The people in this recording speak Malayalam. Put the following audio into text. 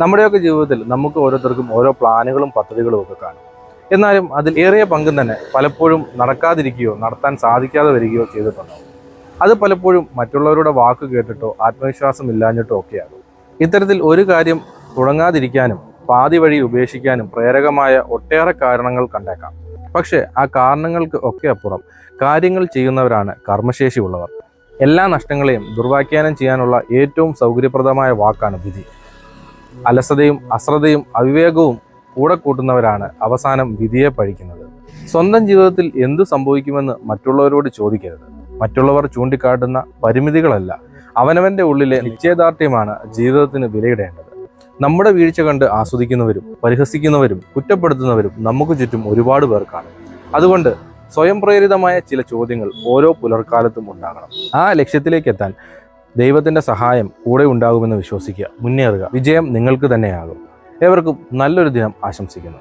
നമ്മുടെയൊക്കെ ജീവിതത്തിൽ നമുക്ക് ഓരോരുത്തർക്കും ഓരോ പ്ലാനുകളും പദ്ധതികളും ഒക്കെ കാണും. എന്നാലും അതിൽ ഏറിയ പങ്കും തന്നെ പലപ്പോഴും നടക്കാതിരിക്കുകയോ നടത്താൻ സാധിക്കാതെ വരികയോ ചെയ്തിട്ടുണ്ടാവും. അത് പലപ്പോഴും മറ്റുള്ളവരുടെ വാക്ക് കേട്ടിട്ടോ ആത്മവിശ്വാസം ഇല്ലാഞ്ഞിട്ടോ ഒക്കെയാകും. ഇത്തരത്തിൽ ഒരു കാര്യം തുടങ്ങാതിരിക്കാനും പാതി വഴി ഉപേക്ഷിക്കാനും പ്രേരകമായ ഒട്ടേറെ കാരണങ്ങൾ കണ്ടേക്കാം. പക്ഷേ ആ കാരണങ്ങൾക്ക് ഒക്കെ അപ്പുറം കാര്യങ്ങൾ ചെയ്യുന്നവരാണ് കർമ്മശേഷിയുള്ളവർ. എല്ലാ നഷ്ടങ്ങളെയും ദുർവാഖ്യാനം ചെയ്യാനുള്ള ഏറ്റവും സൗകര്യപ്രദമായ വാക്കാണ് വിധി. അലസതയും അശ്രദ്ധയും അവിവേകവും കൂടെ കൂട്ടുന്നവരാണ് അവസാനം വിധിയെ പഴിക്കുന്നത്. സ്വന്തം ജീവിതത്തിൽ എന്തു സംഭവിക്കുമെന്ന് മറ്റുള്ളവരോട് ചോദിക്കരുത്. മറ്റുള്ളവർ ചൂണ്ടിക്കാട്ടുന്ന പരിമിതികളല്ല. അവനവന്റെ ഉള്ളിലെ നിശ്ചയദാർഢ്യമാണ് ജീവിതത്തിന് വിലയിടേണ്ടത്. നമ്മുടെ വീഴ്ച കണ്ട് ആസ്വദിക്കുന്നവരും പരിഹസിക്കുന്നവരും കുറ്റപ്പെടുത്തുന്നവരും നമുക്ക് ചുറ്റും ഒരുപാട് പേർ കാണും. അതുകൊണ്ട് സ്വയം പ്രേരിതമായ ചില ചോദ്യങ്ങൾ ഓരോ പുലർക്കാലത്തും ഉണ്ടാകണം. ആ ലക്ഷ്യത്തിലേക്ക് എത്താൻ ദൈവത്തിന്റെ സഹായം കൂടെ ഉണ്ടാകുമെന്ന് വിശ്വസിക്കുക മുന്നേറുക. വിജയം നിങ്ങൾക്ക് തന്നെയാകും. ഏവർക്കും നല്ലൊരു ദിനം ആശംസിക്കുന്നു.